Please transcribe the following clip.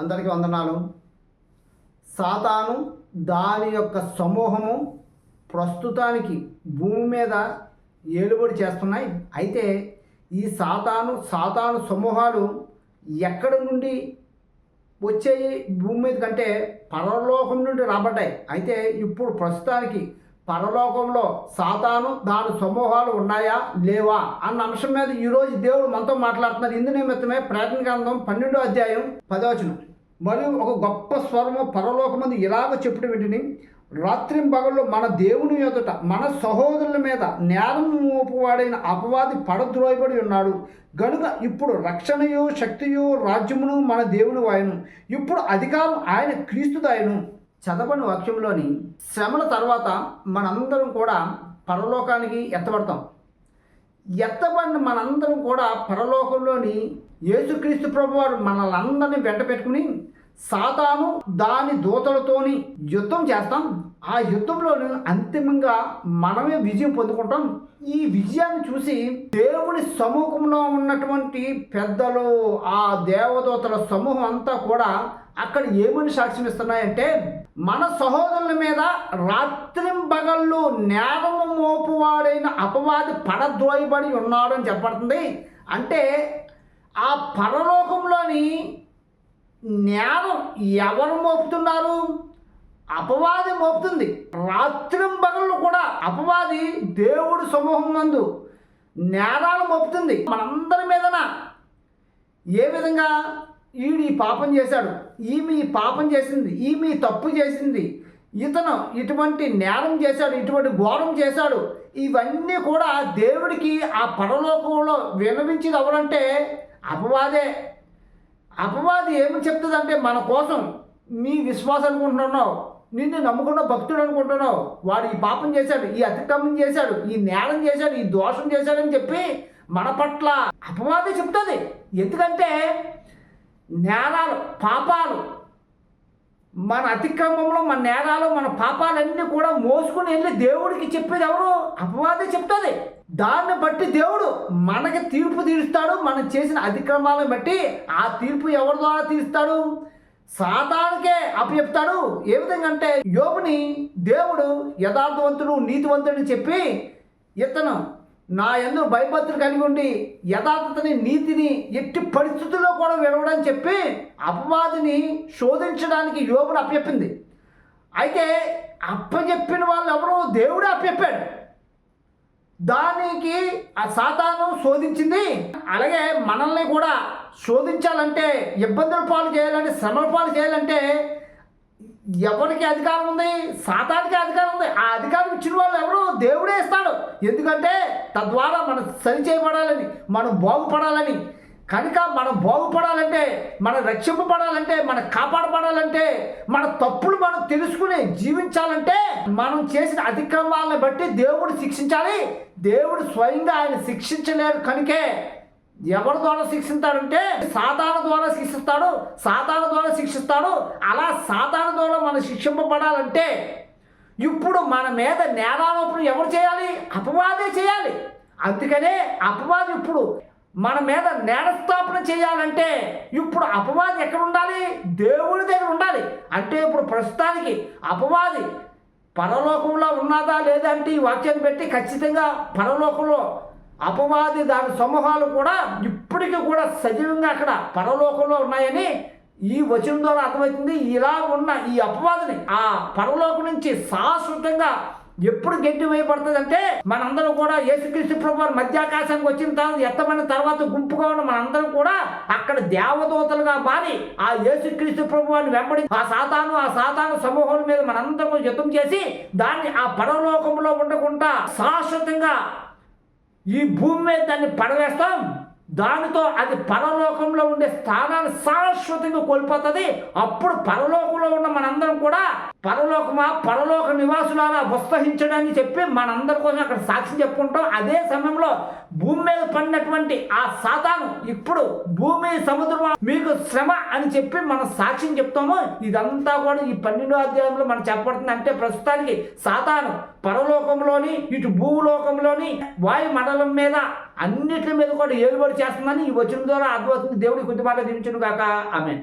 అందరికీ వందనాలు. సాతాను దాని యొక్క సమూహము ప్రస్తుతానికి భూమి మీద ఏలుబడి చేస్తున్నాయి. అయితే ఈ సాతాను సాతాను సమూహాలు ఎక్కడి నుండి వచ్చేవి భూమి మీద కంటే పరలోకం నుండి రాబడ్డాయి. అయితే ఇప్పుడు ప్రస్తుతానికి పరలోకంలో సాతాను దాని సమూహాలు ఉన్నాయా? లేవా? అన్న అంశం మీద ఈరోజు దేవుడు మనతో మాట్లాడుతున్నారు. ఇందు నిమిత్తమే ప్రయత్న గ్రంథం పన్నెండో అధ్యాయం పదవచనం మరియు ఒక గొప్ప స్వరము పరలోకమందు ఇలాగ చెప్పుడు వింటిని రాత్రి పగళ్ళు మన దేవుని ఎదుట మన సహోదరుల మీద నేరం మోపువాడైన అపవాది పడద్రోయబడి ఉన్నాడు. గనుక ఇప్పుడు రక్షణయు శక్తియు రాజ్యమును మన దేవుని వాయను. ఇప్పుడు అధికారం ఆయన క్రీస్తుదాయను. చదవని వాక్యంలోని శ్రమల తర్వాత మనందరం కూడా పరలోకానికి ఎత్తబడతాం. ఎత్తబడిన మనందరం కూడా పరలోకంలోని యేసుక్రీస్తు ప్రభు వారు మనల్ని వెంట పెట్టుకుని సాతాను దాని దూతలతోని యుద్ధం చేస్తాం. ఆ యుద్ధంలోని అంతిమంగా మనమే విజయం పొందుకుంటాం. ఈ విజయాన్ని చూసి దేవుని సమూహంలో ఉన్నటువంటి పెద్దలు ఆ దేవదూతల సమూహం అంతా కూడా అక్కడ ఏమని సాక్ష్యం ఇస్తున్నాయంటే మన సహోదరుల మీద రాత్రింబగళ్ళు నేరము మోపువాడైన అపవాది పడద్రోయబడి ఉన్నాడు అని చెప్పబడుతుంది. అంటే ఆ పరలోకంలోని నేరం ఎవరు మోపుతున్నారు? అపవాది మోపుతుంది. రాత్రింబగళ్ళు కూడా అపవాది దేవుడు సమూహం నందు నేరాలు మోపుతుంది. మనందరి మీదన ఏ విధంగా ఈడు ఈ పాపం చేశాడు ఈమె ఈ పాపం చేసింది ఈమె తప్పు చేసింది ఇతను ఇటువంటి నేరం చేశాడు ఇటువంటి ఘోరం చేశాడు ఇవన్నీ కూడా దేవుడికి ఆ పరలోకంలో వినవించింది ఎవరంటే అపవాదే. అపవాది ఏమి చెప్తుందంటే మన కోసం నీ విశ్వాసం అనుకుంటున్నావు నిన్ను నమ్ముకున్న భక్తుడు అనుకుంటున్నావు వాడు ఈ పాపం చేశాడు ఈ అతిక్రమం చేశాడు ఈ నేరం చేశాడు ఈ దోషం చేశాడని చెప్పి మన పట్ల అపవాది చెప్తుంది. ఎందుకంటే నేరాలు పాపాలు మన అతిక్రమంలో మన నేరాలు మన పాపాలన్నీ కూడా మోసుకుని వెళ్ళి దేవుడికి చెప్పేది ఎవరు? అపవాదే చెప్తుంది. దాన్ని బట్టి దేవుడు మనకి తీర్పు తీరుస్తాడు. మనం చేసిన అతిక్రమాలను బట్టి ఆ తీర్పు ఎవరి ద్వారా తీరుస్తాడు? సాతానికే అప్పచెప్తాడు ఏ విధంగా అంటే యోగుని దేవుడు యథార్థవంతుడు నీతివంతుడు చెప్పి ఇతను నా ఎందు భయభక్తులు కలిగి ఉండి యథార్థతని నీతిని ఎట్టి పరిస్థితుల్లో కూడా విడవడని చెప్పి అపవాదిని శోధించడానికి యోగుడు అప్పచెప్పింది. అయితే అప్పచెప్పిన వాళ్ళు ఎవరు దేవుడే అప్పచెప్పాడు. దానికి ఆ సాతాను శోధించింది. అలాగే మనల్ని కూడా శోధించాలంటే ఇబ్బందుల పాలు చేయాలంటే శ్రమల పాలు చేయాలంటే ఎవరికి అధికారం ఉంది? సాతానికి అధికారం ఉంది. ఆ అధికారం ఇచ్చిన వాళ్ళు ఎవరు దేవుడే ఇస్తాడు. ఎందుకంటే తద్వారా మనం సరి చేయబడాలని మనం బాగుపడాలని. కనుక మనం బాగుపడాలంటే మనం రక్షింపబడాలంటే మనం కాపాడబడాలంటే మన తప్పులు మనం తెలుసుకుని జీవించాలంటే మనం చేసిన అతిక్రమాలను బట్టి దేవుడు శిక్షించాలి. దేవుడు స్వయంగా ఆయన శిక్షించలేరు కనుకే ఎవరి ద్వారా శిక్షిస్తాడంటే సాతాన ద్వారా శిక్షిస్తాడు సాతాన ద్వారా శిక్షిస్తాడు. అలా సాతాన ద్వారా మనం శిక్షింపబడాలంటే ఇప్పుడు మన మీద నేరారోపణ ఎవరు చేయాలి? అపవాదే చేయాలి. అందుకనే అపవాది ఇప్పుడు మన మీద నేరస్థాపన చేయాలంటే ఇప్పుడు అపవాది ఎక్కడ ఉండాలి? దేవుడి దగ్గర ఉండాలి. అంటే ఇప్పుడు ప్రస్తుతానికి అపవాది పరలోకంలో ఉన్నదా లేదా అంటే ఈ వాక్యాన్ని పెట్టి ఖచ్చితంగా పరలోకంలో అపవాది దాని సమూహాలు కూడా ఇప్పటికీ కూడా సజీవంగా అక్కడ పరలోకంలో ఉన్నాయని ఈ వచనం ద్వారా అర్థమవుతుంది. ఇలా ఉన్న ఈ అపవాదిని ఆ పరలోకం నుంచి శాశ్వతంగా ఎప్పుడు గట్టి వేయబడుతుంది అంటే మనందరం కూడా యేసుక్రీస్తు ప్రభు వారు మధ్యాకాశానికి వచ్చిన తర్వాత ఎత్తమైన తర్వాత గుంపుగా ఉన్న మనందరం కూడా అక్కడ దేవదూతలుగా మారి ఆ యేసుక్రీస్తు ప్రభు వారిని వెంబడి ఆ సాతాను ఆ సాతాను సమూహం మీద మనందరం యుద్ధం చేసి దాన్ని ఆ పరలోకంలో ఉండకుండా శాశ్వతంగా ఈ భూమి మీద దాన్ని పడవేస్తాం. దానితో అది పరలోకంలో ఉండే స్థానాన్ని శాశ్వతంగా కోల్పోతుంది. అప్పుడు పరలోకంలో ఉన్న మనందరం కూడా పరలోకమా పరలోక నివాసులారా ఉత్సహించడని చెప్పి మనందరి కోసం అక్కడ సాక్షి చెప్పుకుంటాం. అదే సమయంలో భూమి మీద పడినటువంటి ఆ సాతాను ఇప్పుడు భూమి సముద్రం మీకు శ్రమ అని చెప్పి మనం సాక్ష్యం చెప్తాము. ఇదంతా కూడా ఈ పన్నెండో అధ్యాయంలో మనం చెప్పబడుతుంది. అంటే ప్రస్తుతానికి సాతాను పరలోకంలోని ఇటు భూలోకంలోని వాయు మండలం మీద అన్నిటి మీద కూడా ఏలుబడి చేస్తుందని ఈ వచ్చిన ద్వారా అర్థమవుతుంది. దేవుడి కొద్ది మాట దీవించును కాక ఆమె